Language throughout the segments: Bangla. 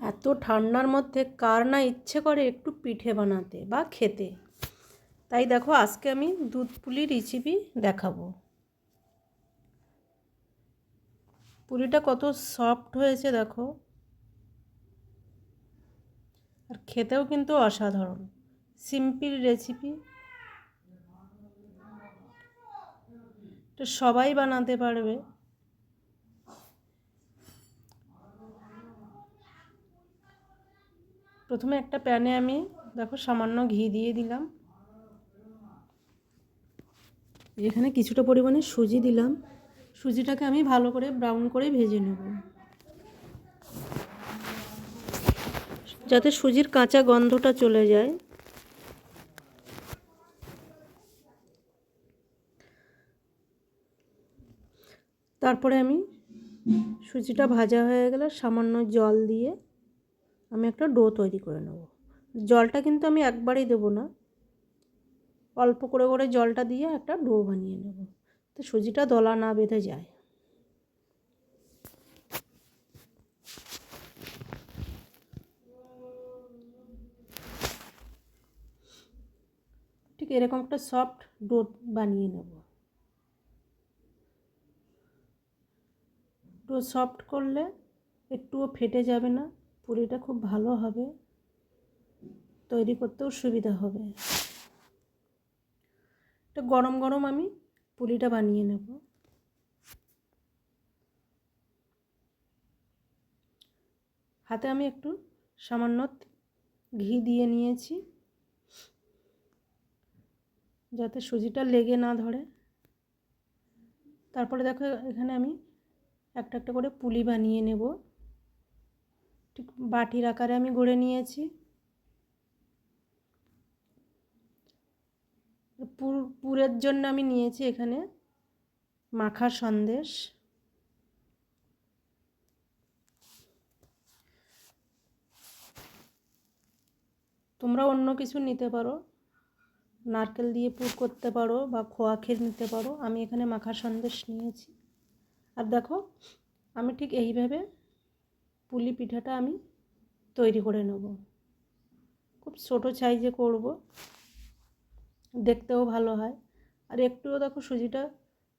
এত ঠান্ডার মধ্যে কার না ইচ্ছে করে একটু পিঠে বানাতে বা খেতে? তাই দেখো, আজকে আমি দুধ পুলি রেসিপি দেখাবো। পুলিটা কত সফট হয়েছে দেখো। আর খেতেও কিন্তু অসাধারণ। সিম্পল রেসিপি সবাই বানাতে পারবে। প্রথমে একটা প্যানে আমি, দেখো, সামান্য ঘি দিয়ে দিলাম। এখানে কিছুটা পরিমাণে সুজি দিলাম। সুজিটাকে আমি ভালো করে ব্রাউন করে ভেজে নেব। যাতে সুজির কাঁচা গন্ধটা চলে যায়। তারপরে আমি সুজিটা ভাজা হয়ে গেলে সামান্য জল দিয়ে আমি একটা ডো তৈরি করে নেব। জলটা কিন্তু আমি একবারেই দেবো না। অল্প করে করে জলটা দিয়ে একটা ডো বানিয়ে নেব। তো সুজিটা দলা না বেঁধে যায়। ঠিক এরকম একটা সফট ডো বানিয়ে নেব। ডো সফট করলে একটুও ফেটে যাবে না। পুরিটা খুব ভালো হবে। তৈরি করতেও সুবিধা হবে। এটা গরম গরম আমি পুরিটা বানিয়ে নেব। হাতে আমি একটু সামান্য ঘি দিয়ে নিয়েছি। যাতে সুজিটা লেগে না ধরে। তারপরে দেখো এখানে আমি একটা একটা করে পুলি বানিয়ে নেব। বাটির আকারে আমি গড়ে নিয়েছি। পুর, পুরের জন্য আমি নিয়েছি এখানে মাখা সন্দেশ। তোমরা অন্য কিছু নিতে পারো। নারকেল দিয়ে পুর করতে পারো বা খোয়া ক্ষীর নিতে পারো। আমি এখানে মাখা সন্দেশ নিয়েছি। আর দেখো, আমি ঠিক এইভাবে পুলি পিঠাটা আমি তৈরি করে নেব। খুব ছোটো সাইজে করব। দেখতেও ভালো হয়। আর একটুও দেখো সুজিটা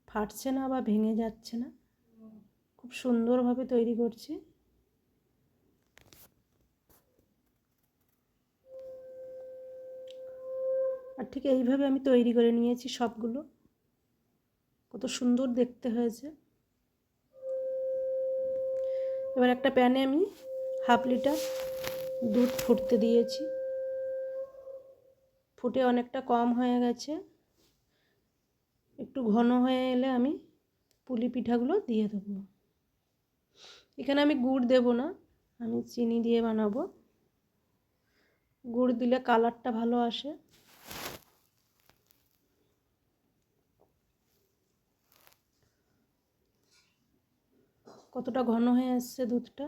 ফাটছে না বা ভেঙে যাচ্ছে না। খুব সুন্দরভাবে তৈরি করছি। আর ঠিক এইভাবে আমি তৈরি করে নিয়েছি সবগুলো। কত সুন্দর দেখতে হয়েছে। এবার একটা প্যানে আমি হাফ লিটার দুধ ফুটতে দিয়েছি। ফুটে অনেকটা কম হয়ে গেছে। একটু ঘন হয়ে এলে আমি পুলি পিঠাগুলো দিয়ে দেবো। এখানে আমি গুড় দেব না, আমি চিনি দিয়ে বানাবো। গুড় দিলে কালারটা ভালো আসে। কতটা ঘন হয়ে আসছে দুধটা?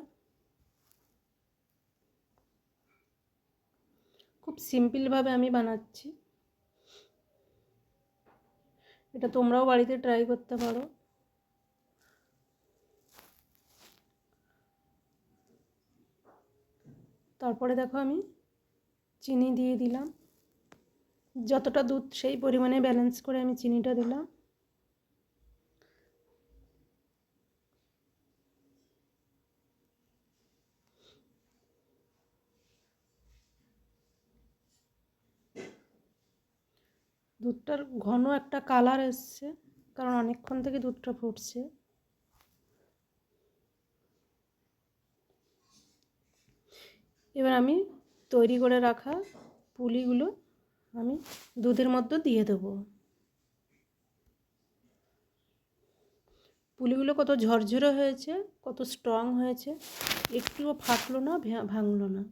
খুব সিম্পলভাবে আমি বানাচ্ছি। এটা তোমরাও বাড়িতে ট্রাই করতে পারো। তারপরে দেখো আমি চিনি দিয়ে দিলাম। যতটা দুধ সেই পরিমাণে ব্যালেন্স করে আমি চিনিটা দিলাম। দুধটার ঘন একটা কালার এসছে, কারণ অনেকক্ষণ থেকে দুধটা ফুটছে। এবার আমি তৈরি করে রাখা পুলিগুলো আমি দুধের মধ্যে দিয়ে দেবো। পুলিগুলো কত ঝরঝরে হয়েছে, কত স্ট্রং হয়েছে, একটুও ফাটলো না ভাঙলো না।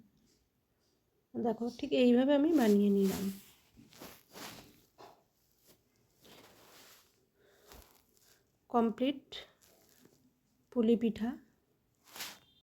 দেখো, ঠিক এইভাবে আমি বানিয়ে নিলাম। কমপ্লিট পুলি পিঠা।